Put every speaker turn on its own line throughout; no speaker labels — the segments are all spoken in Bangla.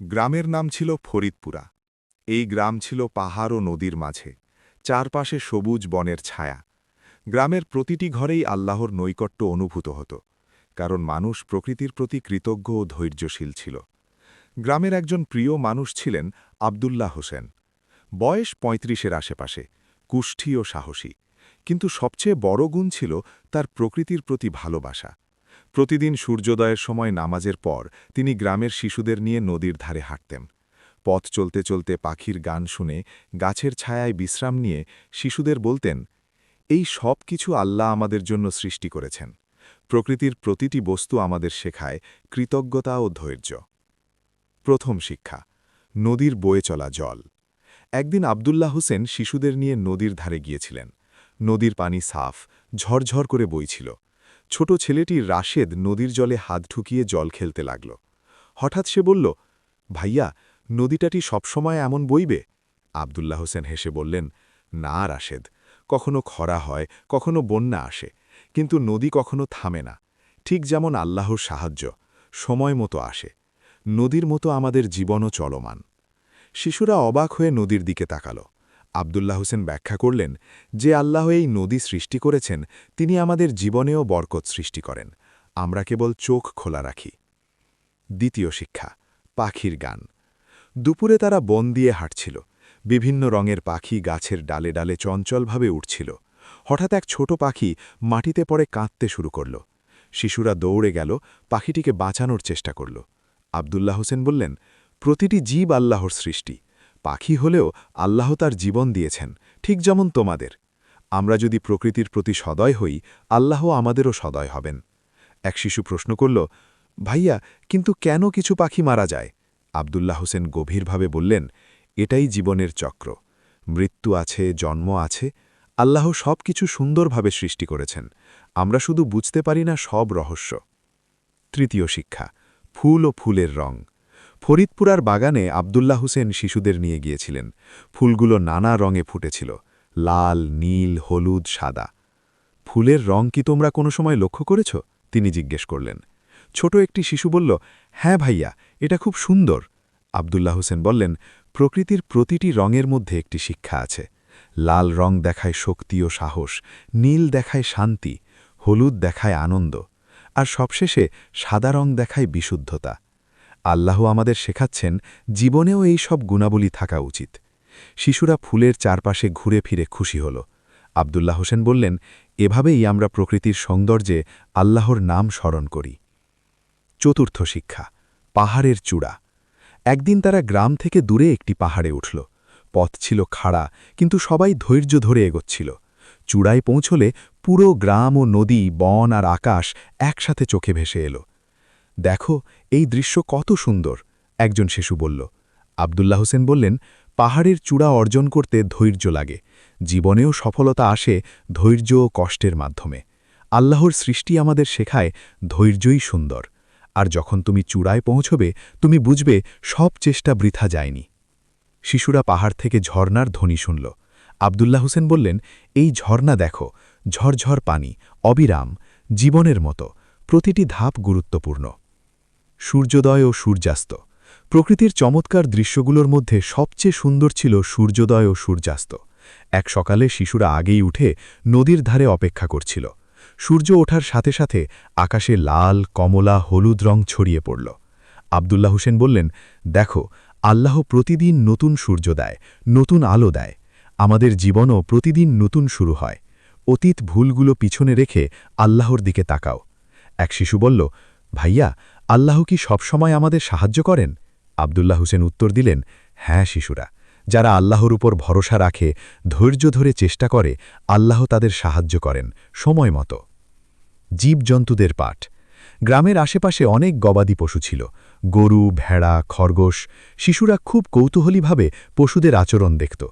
গ্রামের নাম ছিল ফরিদপুরা। এই গ্রাম ছিল পাহাড় ও নদীর মাঝে, চারপাশে সবুজ বনের ছায়া। গ্রামের প্রতিটি ঘরেই আল্লাহর নৈকট্য অনুভূত হতো, কারণ মানুষ প্রকৃতির প্রতি কৃতজ্ঞ ও ধৈর্যশীল ছিল। গ্রামের একজন প্রিয় মানুষ ছিলেন আবদুল্লাহ হোসেন। বয়স পঁয়ত্রিশের আশেপাশে, কুষ্ঠী ও সাহসী, কিন্তু সবচেয়ে বড় গুণ ছিল তার প্রকৃতির প্রতি ভালোবাসা। প্রতিদিন সূর্যোদয়ের সময় নামাজের পর তিনি গ্রামের শিশুদের নিয়ে নদীর ধারে হাঁটতেন। পথ চলতে চলতে পাখির গান শুনে গাছের ছায়ায় বিশ্রাম নিয়ে শিশুদের বলতেন, এই সব কিছু আল্লাহ আমাদের জন্য সৃষ্টি করেছেন। প্রকৃতির প্রতিটি বস্তু আমাদের শেখায় কৃতজ্ঞতা ও ধৈর্য। প্রথম শিক্ষা, নদীর বয়ে চলা জল। একদিন আবদুল্লাহ হোসেন শিশুদের নিয়ে নদীর ধারে গিয়েছিলেন। নদীর পানি সাফ, ঝরঝর করে বইছিল। ছোট ছেলেটি রাশেদ নদীর জলে হাত ঢুকিয়ে জল খেলতে লাগল। হঠাৎ সে বলল, ভাইয়া, নদীটাটি সবসময় এমন বইবে? আবদুল্লাহ হোসেন হেসে বললেন, না রাশেদ, কখনো খরা হয়, কখনো বন্যা আসে, কিন্তু নদী কখনো থামে না। ঠিক যেমন আল্লাহর সাহায্য, সময় মতো আসে। নদীর মতো আমাদের জীবনও চলমান। শিশুরা অবাক হয়ে নদীর দিকে তাকাল। আবদুল্লাহ হোসেন ব্যাখ্যা করলেন যে আল্লাহ এই নদী সৃষ্টি করেছেন, তিনি আমাদের জীবনেও বরকত সৃষ্টি করেন। আমরা কেবল চোখ খোলা রাখি। দ্বিতীয় শিক্ষা, পাখির গান। দুপুরে তারা বন দিয়ে হাঁটছিল। বিভিন্ন রঙের পাখি গাছের ডালে ডালে চঞ্চলভাবে উঠছিল। হঠাৎ এক ছোট পাখি মাটিতে পড়ে কাঁদতে শুরু করল। শিশুরা দৌড়ে গেল, পাখিটিকে বাঁচানোর চেষ্টা করল। আবদুল্লাহ হোসেন বললেন, প্রতিটি জীব আল্লাহর সৃষ্টি। পাখি হলেও আল্লাহ তার জীবন দিয়েছেন, ঠিক যেমন তোমাদের। আমরা যদি প্রকৃতির প্রতি সদয় হই আল্লাহ আমাদেরও সদয় হবেন। এক শিশু প্রশ্ন করল, ভাইয়া, কিন্তু কেন কিছু পাখি মারা যায়? আবদুল্লাহ হোসেন গভীরভাবে বললেন, এটাই জীবনের চক্র। মৃত্যু আছে, জন্ম আছে, আল্লাহ সব কিছু সুন্দরভাবে সৃষ্টি করেছেন। আমরা শুধু বুঝতে পারি না সব রহস্য। তৃতীয় শিক্ষা, ফুল ও ফুলের রং। ফরিদপুরার বাগানে আবদুল্লাহ হোসেন শিশুদের নিয়ে গিয়েছিলেন। ফুলগুলো নানা রঙে ফুটেছিল, লাল, নীল, হলুদ, সাদা। ফুলের রং কি তোমরা কোনো সময় লক্ষ্য করেছ? তিনি জিজ্ঞেস করলেন। ছোট একটি শিশু বলল হ্যাঁ ভাইয়া, এটা খুব সুন্দর। আবদুল্লাহ হোসেন বললেন, প্রকৃতির প্রতিটি রঙের মধ্যে একটি শিক্ষা আছে। লাল রং দেখায় শক্তি ও সাহস, নীল দেখায় শান্তি, হলুদ দেখায় আনন্দ, আর সবশেষে সাদা রং দেখায় বিশুদ্ধতা। আল্লাহ আমাদের শেখাচ্ছেন, জীবনেও এই সব গুণাবলী থাকা উচিত। শিশুরা ফুলের চারপাশে ঘুরে ফিরে খুশি হল। আবদুল্লাহ হোসেন বললেন, এভাবেই আমরা প্রকৃতির সৌন্দর্যে আল্লাহর নাম স্মরণ করি। চতুর্থ শিক্ষা, পাহাড়ের চূড়া। একদিন তারা গ্রাম থেকে দূরে একটি পাহাড়ে উঠল। পথ ছিল খাড়া, কিন্তু সবাই ধৈর্য ধরে এগোচ্ছিল। চূড়ায় পৌঁছলে পুরো গ্রাম ও নদী, বন আর আকাশ একসাথে চোখে ভেসে এলো। দেখো, এই দৃশ্য কত সুন্দর, একজন শিশু বলল। আবদুল্লাহ হোসেন বললেন, পাহাড়ের চূড়া অর্জন করতে ধৈর্য লাগে, জীবনেও সফলতা আসে ধৈর্য ও কষ্টের মাধ্যমে। আল্লাহর সৃষ্টি আমাদের শেখায় ধৈর্যই সুন্দর, আর যখন তুমি চূড়ায় পৌঁছবে, তুমি বুঝবে সব চেষ্টা বৃথা যায়নি। শিশুরা পাহাড় থেকে ঝর্নার ধ্বনি শুনল। আবদুল্লাহ হোসেন বললেন, এই ঝর্ণা দেখো, ঝরঝর পানি, অবিরাম, জীবনের মতো, প্রতিটি ধাপ গুরুত্বপূর্ণ। সূর্যোদয় ও সূর্যাস্ত। প্রকৃতির চমৎকার দৃশ্যগুলোর মধ্যে সবচেয়ে সুন্দর ছিল সূর্যোদয় ও সূর্যাস্ত। এক সকালে শিশুরা আগেই উঠে নদীর ধারে অপেক্ষা করছিল। সূর্য ওঠার সাথে সাথে আকাশে লাল, কমলা, হলুদ রং ছড়িয়ে পড়ল। আবদুল্লাহ হোসেন বললেন, দেখো, আল্লাহ প্রতিদিন নতুন সূর্য দেয়, নতুন আলো দেয়। আমাদের জীবনও প্রতিদিন নতুন শুরু হয়। অতীত ভুলগুলো পিছনে রেখে আল্লাহর দিকে তাকাও। এক শিশু বলল, ভাইয়া আল্লাহ কি সবসময় আমাদের সাহায্য করেন? আবদুল্লাহ হোসেন উত্তর দিলেন হ্যাঁ শিশুরা। যারা আল্লাহর উপর ভরসা রাখে, ধৈর্য ধরে চেষ্টা করে, আল্লাহ তাদের সাহায্য করেন, সময় মতো। জীবজন্তুদের পাঠ। গ্রামের আশেপাশে অনেক গবাদি পশু ছিল। গরু, ভেড়া, খরগোশ, শিশুরা খুব কৌতূহলীভাবে পশুদের আচরণ দেখত।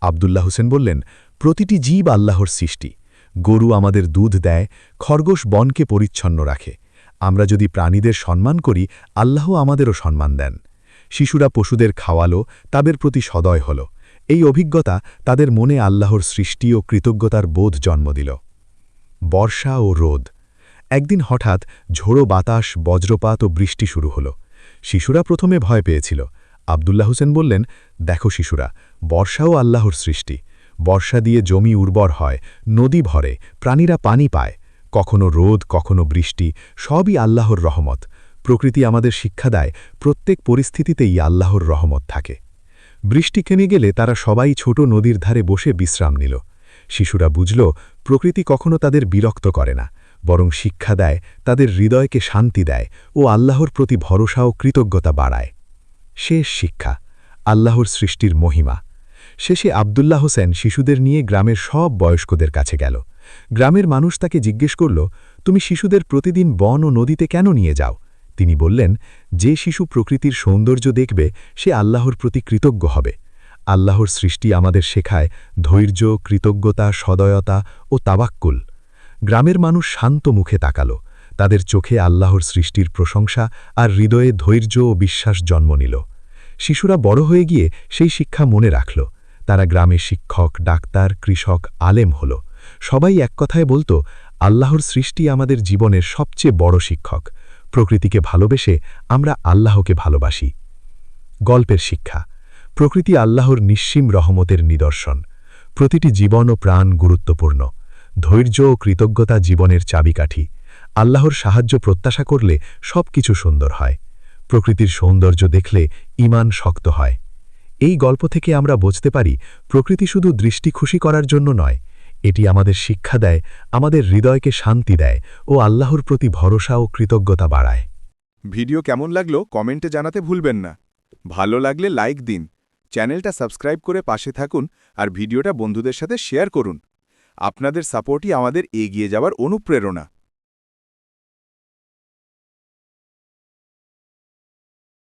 আবদুল্লাহ হোসেন বললেন, প্রতিটি জীব আল্লাহর সৃষ্টি। গরু আমাদের দুধ দেয়, খরগোশ বনকে পরিচ্ছন্ন রাখে। আমরা যদি প্রাণীদের সম্মান করি আল্লাহ আমাদেরও সম্মান দেন। শিশুরা পশুদের খাওয়ালো, তাদের প্রতি সদয় হল। এই অভিজ্ঞতা তাদের মনে আল্লাহর সৃষ্টি ও কৃতজ্ঞতার বোধ জন্ম দিল। বর্ষা ও রোদ। একদিন হঠাৎ ঝোড়ো বাতাস, বজ্রপাত ও বৃষ্টি শুরু হল।
শিশুরা প্রথমে ভয় পেয়েছিল। আবদুল্লাহ হোসেন বললেন, দেখো শিশুরা, বর্ষাও আল্লাহর সৃষ্টি। বর্ষা দিয়ে জমি উর্বর হয়, নদী ভরে, প্রাণীরা পানি পায়। কখনো রোদ, কখনো বৃষ্টি, সবই আল্লাহর রহমত। প্রকৃতি আমাদের শিক্ষা দেয়, প্রত্যেক পরিস্থিতিতেই আল্লাহর রহমত থাকে। বৃষ্টি কেমে গেলে তারা সবাই ছোট নদীর ধারে বসে বিশ্রাম নিল। শিশুরা বুঝল, প্রকৃতি কখনো তাদের বিরক্ত করে না, বরং শিক্ষা দেয়, তাদের হৃদয়কে শান্তি দেয় ও আল্লাহর প্রতি ভরসা ও কৃতজ্ঞতা বাড়ায়। শেষ শিক্ষা, আল্লাহর সৃষ্টির মহিমা। শেষে আবদুল্লাহ হোসেন শিশুদের নিয়ে গ্রামের সব বয়স্কদের কাছে গেল। গ্রামের মানুষ তাকে জিজ্ঞেস করল, তুমি শিশুদের প্রতিদিন বন ও নদীতে কেন নিয়ে যাও? তিনি বললেন, যে শিশু প্রকৃতির সৌন্দর্য দেখবে, সে আল্লাহর প্রতি কৃতজ্ঞ হবে। আল্লাহর সৃষ্টি আমাদের শেখায় ধৈর্য, কৃতজ্ঞতা, সদয়তা ও তাবাক্কুল গ্রামের মানুষ শান্ত মুখে তাকালো। তাদের চোখে আল্লাহর সৃষ্টির প্রশংসা আর হৃদয়ে ধৈর্য ও বিশ্বাস জন্ম নিল। শিশুরা বড় হয়ে গিয়ে সেই শিক্ষা মনে রাখল। তারা গ্রামে শিক্ষক, ডাক্তার, কৃষক, আলেম হল। সবাই এক কথায় বলতো, আল্লাহর সৃষ্টি আমাদের জীবনের সবচেয়ে বড় শিক্ষক। প্রকৃতিকে ভালোবেসে আমরা আল্লাহকে ভালোবাসি। গল্পের শিক্ষা, প্রকৃতি আল্লাহর নিঃসীম রহমতের নিদর্শন। প্রতিটি জীবন ও প্রাণ গুরুত্বপূর্ণ। ধৈর্য ও কৃতজ্ঞতা জীবনের চাবিকাঠি। আল্লাহর সাহায্য প্রত্যাশা করলে সব কিছু সুন্দর হয়। প্রকৃতির সৌন্দর্য দেখলে ইমান শক্ত হয়। এই গল্প থেকে আমরা বুঝতে পারি, প্রকৃতি শুধু দৃষ্টি খুশি করার জন্য নয় এটি আমাদের শিক্ষা দেয়, আমাদের হৃদয়কে শান্তি দেয় ও আল্লাহর প্রতি ভরসা ও কৃতজ্ঞতা বাড়ায়।
ভিডিও কেমন লাগল কমেন্টে জানাতে ভুলবেন না। ভালো লাগলে লাইক দিন, চ্যানেলটা সাবস্ক্রাইব করে পাশে থাকুন আর ভিডিওটা বন্ধুদের সাথে শেয়ার করুন। আপনাদের সাপোর্টই আমাদের এগিয়ে যাওয়ার অনুপ্রেরণা।